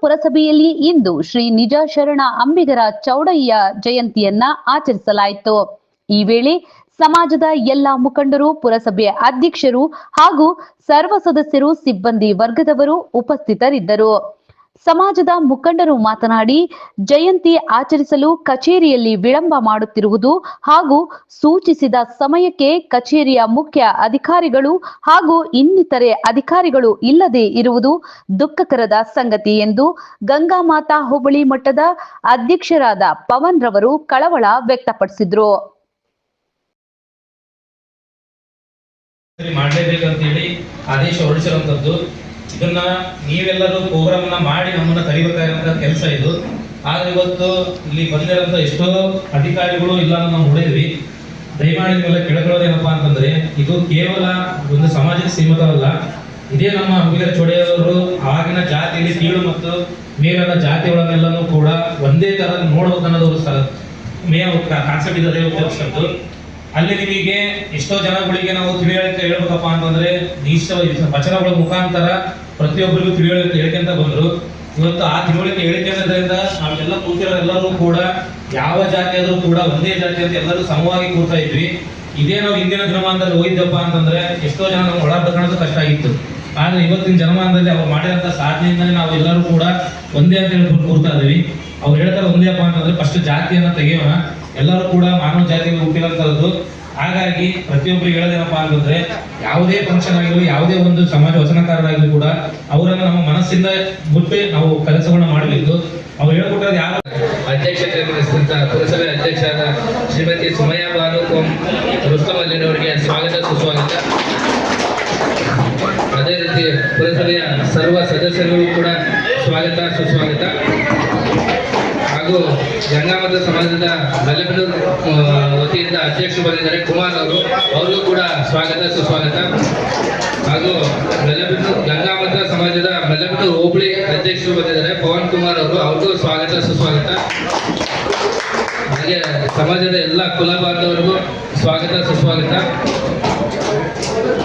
ಪುರಸಭೆಯಲ್ಲಿ ಇಂದು ಶ್ರೀ ನಿಜಶರಣ ಅಂಬಿಗರ ಚೌಡಯ್ಯ ಜಯಂತಿಯನ್ನ ಆಚರಿಸಲಾಯಿತು. ಈ ವೇಳೆ ಸಮಾಜದ ಎಲ್ಲಾ ಮುಖಂಡರು ಪುರಸಭೆಯ ಅಧ್ಯಕ್ಷರು ಹಾಗೂ ಸರ್ವ ಸದಸ್ಯರು, ಸಿಬ್ಬಂದಿ ವರ್ಗದವರು ಉಪಸ್ಥಿತರಿದ್ದರು. ಸಮಾಜದ ಮುಖಂಡರು ಮಾತನಾಡಿ, ಜಯಂತಿ ಆಚರಿಸಲು ಕಚೇರಿಯಲ್ಲಿ ವಿಳಂಬ ಮಾಡುತ್ತಿರುವುದು ಹಾಗೂ ಸೂಚಿಸಿದ ಸಮಯಕ್ಕೆ ಕಚೇರಿಯ ಮುಖ್ಯ ಅಧಿಕಾರಿಗಳು ಹಾಗೂ ಇನ್ನಿತರೆ ಅಧಿಕಾರಿಗಳು ಇಲ್ಲದೆ ಇರುವುದು ದುಃಖಕರದ ಸಂಗತಿ ಎಂದು ಗಂಗಾಮಾತಾ ಹೋಬಳಿ ಮಟ್ಟದ ಅಧ್ಯಕ್ಷರಾದ ಪವನ್ ರವರು ಕಳವಳ ವ್ಯಕ್ತಪಡಿಸಿದ್ರು. ಮಾಡ್ಲೇಬೇಕಂತೇಳಿ ಆದೇಶ ಹೊರಡಿಸಿರುವಂತದ್ದು ಇದನ್ನ ನೀವೆಲ್ಲರೂ ಪ್ರೋಗ್ರಾಮ್ನ ಮಾಡಿ ನಮ್ಮನ್ನ ಕರಿಬೇಕಾಗಿರುವಂತ ಕೆಲಸ ಇದು. ಆದ್ರೆ ಇವತ್ತು ಇಲ್ಲಿ ಬಂದಿರೋ ಎಷ್ಟೋ ಅಧಿಕಾರಿಗಳು ಇಲ್ಲ ನಾವು ನೋಡಿದ್ವಿ. ದಯಮಾಡಿ ನಿಮ್ಮೆಲ್ಲ ಕೇಳ್ಕೊಳ್ಳೋದೇನಪ್ಪಾ ಅಂತಂದ್ರೆ, ಇದು ಕೇವಲ ಒಂದು ಸಮಾಜಕ್ಕೆ ಸೀಮಿತವಲ್ಲ. ಇದೇ ನಮ್ಮ ಅಂಬಿಗರ ಚೊಡೆಯವರು ಆಗಿನ ಜಾತಿಯಲ್ಲಿ ಕೀಳು ಮತ್ತು ಮೇಲನ ಜಾತಿಗಳನ್ನೆಲ್ಲನೂ ಕೂಡ ಒಂದೇ ತರ ನೋಡಬೇಕನ್ನೋದು ಮೇ ಕಾನ್ಸೆಪ್ಟ್ ಇದೆ ಉದ್ದೇಶದ್ದು. ಅಲ್ಲಿ ನಿಮಗೆ ಎಷ್ಟೋ ಜನಗಳಿಗೆ ನಾವು ತಿಳಿಯಳಿಕೆ ಹೇಳ್ಬೇಕಪ್ಪ ಅಂತಂದ್ರೆ ನೀಶ ವಚನಗಳ ಮುಖಾಂತರ ಪ್ರತಿಯೊಬ್ಬರಿಗೂ ತಿಳಿವಳಿಕೆ ಹೇಳ್ಕೊಂತ ಬಂದ್ರು. ಇವತ್ತು ಆ ತಿಳುವಳಿಕೆ ಹೇಳಿಕೆದ್ರಿಂದ ನಾವೆಲ್ಲ ಕೂತಿರೋ ಎಲ್ಲರೂ ಕೂಡ ಯಾವ ಜಾತಿ ಆದರೂ ಕೂಡ ಒಂದೇ ಜಾತಿ ಅಂತ ಎಲ್ಲರೂ ಸಮವಾಗಿ ಕೂರ್ತಾ ಇದ್ವಿ. ಇದೇ ನಾವು ಹಿಂದಿನ ದಿನಮಾನದಲ್ಲಿ ಹೋಗಿದ್ದಪ್ಪ ಅಂತಂದ್ರೆ ಎಷ್ಟೋ ಜನ ನಾವು ಒಳ ಕಷ್ಟ ಆಗಿತ್ತು. ಆದ್ರೆ ಇವತ್ತಿನ ಜನಮಾನದಲ್ಲಿ ಅವ್ರು ಮಾಡಿದಂತ ಸಾಧನೆಯಿಂದಲೇ ನಾವು ಎಲ್ಲರೂ ಕೂಡ ಒಂದೇ ಅಂತ ಹೇಳಿ ಕೂರ್ತಾ ಇದೀವಿ ಅವ್ರು ಹೇಳ್ತಾರೆ ಒಂದೇಪ್ಪ ಅಂತಂದ್ರೆ ಫಸ್ಟ್ ಜಾತಿಯನ್ನ ತೆಗೆಯೋಣ ಎಲ್ಲರೂ ಕೂಡ ಮಾನವ ಜಾತಿಗೆ ಹುಟ್ಟಿರೋಂಥದ್ದು ಹಾಗಾಗಿ ಪ್ರತಿಯೊಬ್ಬರು ಹೇಳೋದೇನಪ್ಪ ಅಂತಂದ್ರೆ, ಯಾವುದೇ ಫಂಕ್ಷನ್ ಆಗಿರಲಿ, ಯಾವುದೇ ಒಂದು ಸಮಾಜ ವಚನಕಾರರಾಗಲಿ ಕೂಡ, ಅವರನ್ನು ನಮ್ಮ ಮನಸ್ಸಿಂದ ಬಿಟ್ಟು ನಾವು ಕೆಲಸಗಳನ್ನ ಮಾಡಬೇಕು. ಅವ್ರು ಹೇಳ್ಕೊಟ್ಟರೆ ಯಾರು? ಅಧ್ಯಕ್ಷತೆ ವಹಿಸಿದಂತ ಪುರಸಭೆ ಅಧ್ಯಕ್ಷರಾದ ಶ್ರೀಮತಿ ಸುಮಯ ಬಾನು ಕೋಂ ರುಸ್ತಮ್ ಸ್ವಾಗತ, ಸುಸ್ವಾಗತ. ಅದೇ ರೀತಿ ಪುರಸಭೆಯ ಸರ್ವ ಸದಸ್ಯರಿಗೂ ಕೂಡ ಸ್ವಾಗತ, ಸುಸ್ವಾಗತ. ಹಾಗೂ ಜಂಗಾಮದ ಸಮಾಜದ ಆ, ವತಿಯಿಂದ ಅಧ್ಯಕ್ಷರು ಬಂದಿದ್ದಾರೆ. ಕುಮಾರ್ ಅವರು ಅವ್ರಿಗೂ ಕೂಡ ಸ್ವಾಗತ ಸುಸ್ವಾಗತ. ಹಾಗೂ ಮೆಲೆಬೆನ್ನೂರು ಗಂಗಾಮತ ಸಮಾಜದ ಮೆಲೆಬೆನ್ನೂರು ಹೋಬಳಿ ಅಧ್ಯಕ್ಷರು ಬಂದಿದ್ದಾರೆ. ಪವನ್ ಕುಮಾರ್ ಅವರು ಅವ್ರಿಗೂ ಸ್ವಾಗತ ಸುಸ್ವಾಗತ. ಹಾಗೆ ಸಮಾಜದ ಎಲ್ಲ ಕುಲ ಬಾಂಧವರಿಗೂ ಸ್ವಾಗತ ಸುಸ್ವಾಗತ.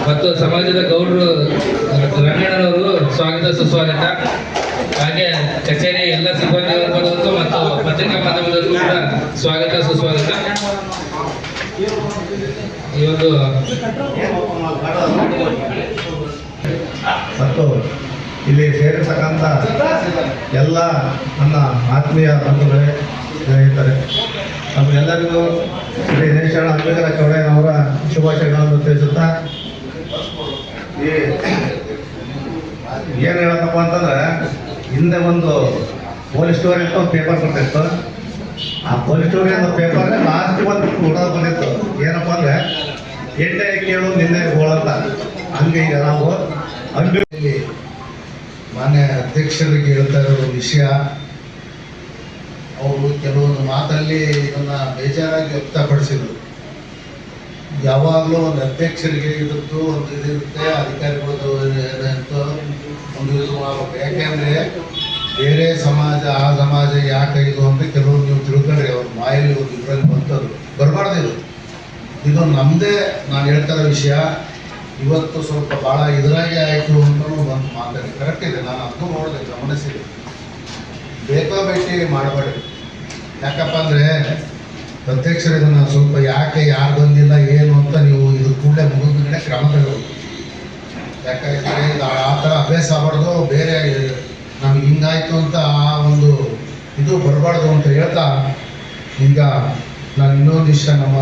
ಮತ್ತು ಸಮಾಜದ ಗೌಡರು ರಂಗಣ್ಣನವರು ಸ್ವಾಗತ ಸುಸ್ವಾಗತ. ಹಾಗೆ ಕಚೇರಿ ಎಲ್ಲ ಸಿಬ್ಬಂದಿ ವರ್ಗದವರು ಮತ್ತು ಪತ್ರಿಕಾ ಮಾಧ್ಯಮದವರಿಗೂ ಕೂಡ ಸ್ವಾಗತ ಸುಸ್ವಾಗತ. ಈ ಒಂದು ಮತ್ತು ಇಲ್ಲಿ ಸೇರಿರ್ತಕ್ಕಂಥ ಎಲ್ಲ ನನ್ನ ಆತ್ಮೀಯ ಬಂಧುಗಳೇ ಸ್ನೇಹಿತರೆ ನಮಗೆಲ್ಲರಿಗೂ ಶ್ರೀ ನೇಷಣ ಅಂಬೇಕರ ಚೌಡಯ್ಯನವರ ಶುಭಾಶಯಗಳನ್ನು ತಿಳಿಸುತ್ತಾ ಈ ಏನು ಹೇಳತ್ತಪ್ಪ ಅಂತಂದ್ರೆ ಹಿಂದೆ ಒಂದು ಪೊಲೀಸ್ ಸ್ಟೋರಿ ಅಂತ ಒಂದು ಪೇಪರ್ ಬರ್ತಿತ್ತು. ಆ ಪೊಲೀಸ್ ಸ್ಟೋರಿ ಅನ್ನೋ ಪೇಪರ್ ಲಾಸ್ಟ್ ಒಂದು ಕೂಡ ಬಂದಿತ್ತು. ಏನಪ್ಪ ಅಂದ್ರೆ, ಎಣ್ಣೆ ಕೇಳು, ನಿನ್ನೆ ಹೋಳಂತ ಹಂಗೆ ಈಗ ನಾವು ಅಂಗಡಿ ಮಾನ್ಯ ಅಧ್ಯಕ್ಷರಿಗೆ ಹೇಳ್ತಾ ಇರೋ ವಿಷಯ. ಅವರು ಕೆಲವೊಂದು ಮಾತಲ್ಲಿ ಇದನ್ನ ಬೇಜಾರಾಗಿ ವ್ಯಕ್ತಪಡಿಸಿದ್ರು. ಯಾವಾಗಲೂ ಒಂದು ಅಧ್ಯಕ್ಷರಿಗೆ ಇದ್ದದ್ದು ಒಂದು ಇದಿರುತ್ತೆ ಅಧಿಕಾರಿಗಳದ್ದು ಏನಂತ ಒಂದು ಇದು ಮಾಡಬೇಕು. ಯಾಕೆಂದರೆ ಬೇರೆ ಸಮಾಜ, ಆ ಸಮಾಜ ಯಾಕೆ ಇದು ಅಂತ ಕೆಲವರು ನೀವು ತಿಳ್ಕೊಂಡ್ರಿ ಅವ್ರ ಮಾಯಲ್ಲಿ ಒಂದು ಇದರಲ್ಲಿ ಬಂತದ್ದು ಬರಬಾರ್ದು ಇದು. ಇದು ನಮ್ಮದೇ ನಾನು ಹೇಳ್ತಾ ವಿಷಯ. ಇವತ್ತು ಸ್ವಲ್ಪ ಭಾಳ ಇದರಾಗೆ ಆಯಿತು ಅಂತಲೂ ಒಂದು ಮಾತಾಡಿ ಕರೆಕ್ಟ್ ಇದೆ. ನಾನು ಅದನ್ನು ನೋಡಿದೆ, ಗಮನಿಸಿದೆ. ಬೇಕಾ ಭೇಟಿ ಮಾಡಬೇಡಿ. ಯಾಕಪ್ಪ ಅಂದರೆ ಅಧ್ಯಕ್ಷರು ಇದನ್ನು ಸ್ವಲ್ಪ ಯಾಕೆ ಯಾರು ಬಂದಿಲ್ಲ, ಏನು ಅಂತ ನೀವು ಇದು ಕೂಡಲೇ ಮುಗಿದ ಕ್ರಮ ತಗೋಬೇಕು ಯಾಕಂದರೆ ಆ ಥರ ಅಭ್ಯಾಸ ಆಗಬಾರ್ದು, ಬೇರೆ ನಮ್ಗೆ ಹಿಂಗಾಯ್ತು ಅಂತ ಆ ಒಂದು ಇದು ಬರಬಾರ್ದು ಅಂತ ಹೇಳ್ತಾ, ಈಗ ನಾನು ಇನ್ನೊಂದು ವಿಷಯ ನಮ್ಮ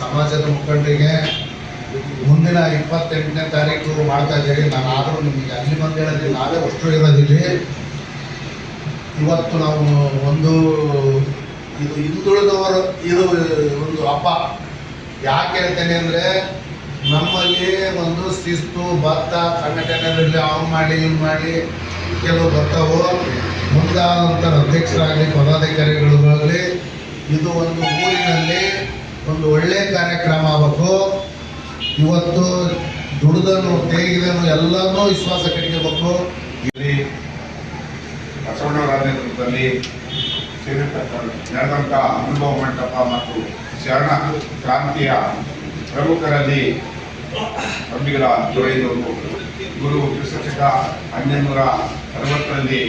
ಸಮಾಜದ ಮುಖಂಡರಿಗೆ ಮುಂದಿನ ಇಪ್ಪತ್ತೆಂಟನೇ ತಾರೀಕು ಮಾಡ್ತಾ ಇದ್ದೀರಿ. ನಾನು ಆದರೂ ನಿಮಗೆ ಅಲ್ಲಿ ಬಂದು ಹೇಳೋದಿಲ್ಲ, ನಾವೇ ಅಷ್ಟು ಇರೋದಿಲ್ಲ ಇವತ್ತು ನಾವು ಒಂದು ಇದು ಹಿಂದುಳಿದವರು ಇದು ಒಂದು ಹಬ್ಬ. ಯಾಕೆ ಹೇಳ್ತೇನೆ ಅಂದರೆ ನಮ್ಮಲ್ಲಿ ಒಂದು ಶಿಸ್ತು, ಭತ್ತ ಸಂಘಟನೆಗಳಲ್ಲಿ ಅವ್ನು ಮಾಡಿ, ಇವ್ನು ಮಾಡಿ ಕೆಲವು ಬರ್ತಾವು ಮುಂದಾದಂಥ ಅಧ್ಯಕ್ಷರಾಗಲಿ ಪದಾಧಿಕಾರಿಗಳಾಗಲಿ ಇದು ಒಂದು ಊರಿನಲ್ಲಿ ಒಂದು ಒಳ್ಳೆಯ ಕಾರ್ಯಕ್ರಮ ಆಗಬೇಕು. ಇವತ್ತು ದುಡಿದನು ತೇಗಿದನು ಎಲ್ಲನೂ ವಿಶ್ವಾಸ ಕಟ್ಕೋಬೇಕು ಇಲ್ಲಿ ಬಸವಣ್ಣವರ ನೇತೃತ್ವದಲ್ಲಿ ನಡೆದಂಥ ಅನುಭವ ಮಂಟಪ ಮತ್ತು ಶರಣ ಕ್ರಾಂತಿಯ ಪ್ರಮುಖರಲ್ಲಿ ಅಂಬಿಗರ ಜೋಡಿದವರು ಗುರು ಕ್ರಿಸ್ತಶಕ ಹನ್ನೊಂದೂರ ಅರವತ್ತರಲ್ಲಿ